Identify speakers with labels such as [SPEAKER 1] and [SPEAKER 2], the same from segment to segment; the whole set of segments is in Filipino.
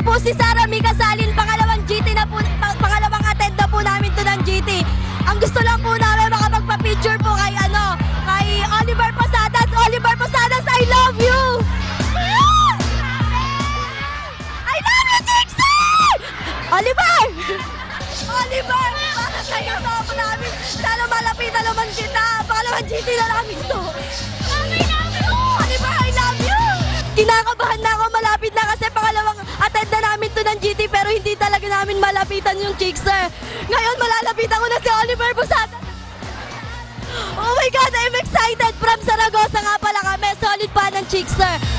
[SPEAKER 1] Po si Sarah Mika Salin, pangalawang GT na po, pa- pangalawang attend na po namin to ng GT. Ang gusto lang po namin makapagpa-picture po kay Oliver! Para sa'yo to ako namin. Sana malapitan naman kita. Pangalawang GT na namin to. I love you! Oliver, I love you! Kinakabahan na ako, malapit na kasi pangalawang attend na namin to ng GT pero hindi talaga namin malapitan yung Chickster. Ngayon malalapitan ko na si Oliver Busada. Oh my God, I'm excited! From Saragossa nga pala kami, solid pa ng Chickster.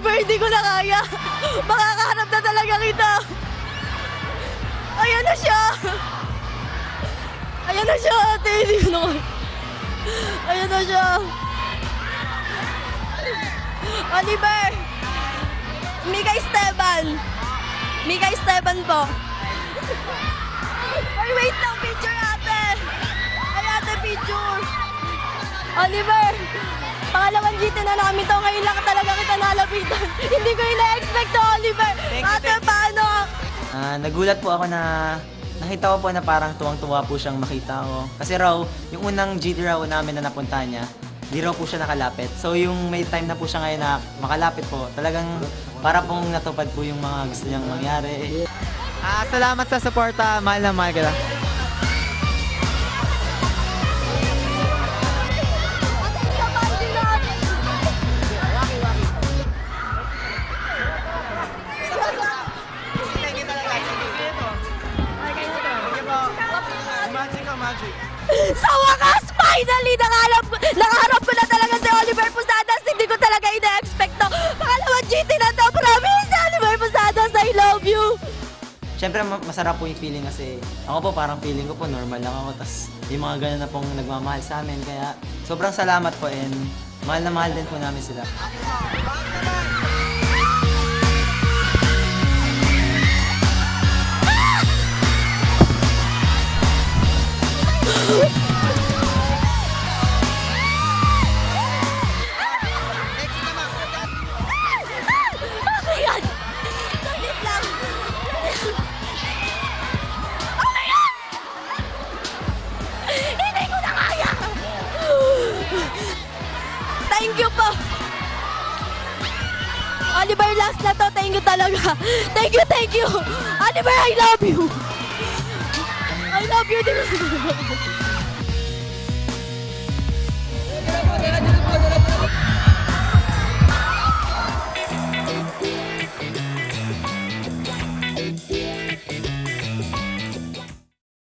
[SPEAKER 1] Oliver, hindi ko na kaya. Makakaharap na talaga kita. Ayan na siya. Ayan na siya, ate. Hindi ko na. Ayan na siya. Oliver. Mika Esteban. Mika Esteban po. Ay, wait lang. Picture, ate. Ay, ate, picture. Oliver, pangalawang GT na namin to. Ngayon lang talaga
[SPEAKER 2] nagulat po ako na nakita ko po na parang tuwang-tuwa po siyang makita ko. Kasi raw, yung unang GT raw namin na napunta niya, di raw po siya nakalapit. So yung may time na po siya ngayon na makalapit po, talagang para pong natupad po yung mga gusto niyang mangyari.
[SPEAKER 3] Ah, salamat sa suporta. Mahal na mahal kita.
[SPEAKER 1] Sa wakas, finally, nakaharap, nakaharap ko na talaga si Oliver Posadas. Hindi ko talaga ina-expect to. Pangalawang GT na to. Promise, Oliver Posadas, I love you.
[SPEAKER 2] Siyempre ma- masarap po yung feeling kasi ako po parang feeling ko po normal lang ako. Tapos yung mga ganun na pong nagmamahal sa amin. Kaya sobrang salamat po and mahal na mahal din po namin sila.
[SPEAKER 1] Ayan. Thank you po. Oliver, last na to. Thank you talaga. Thank you, thank you. Oliver, I love you. I love you.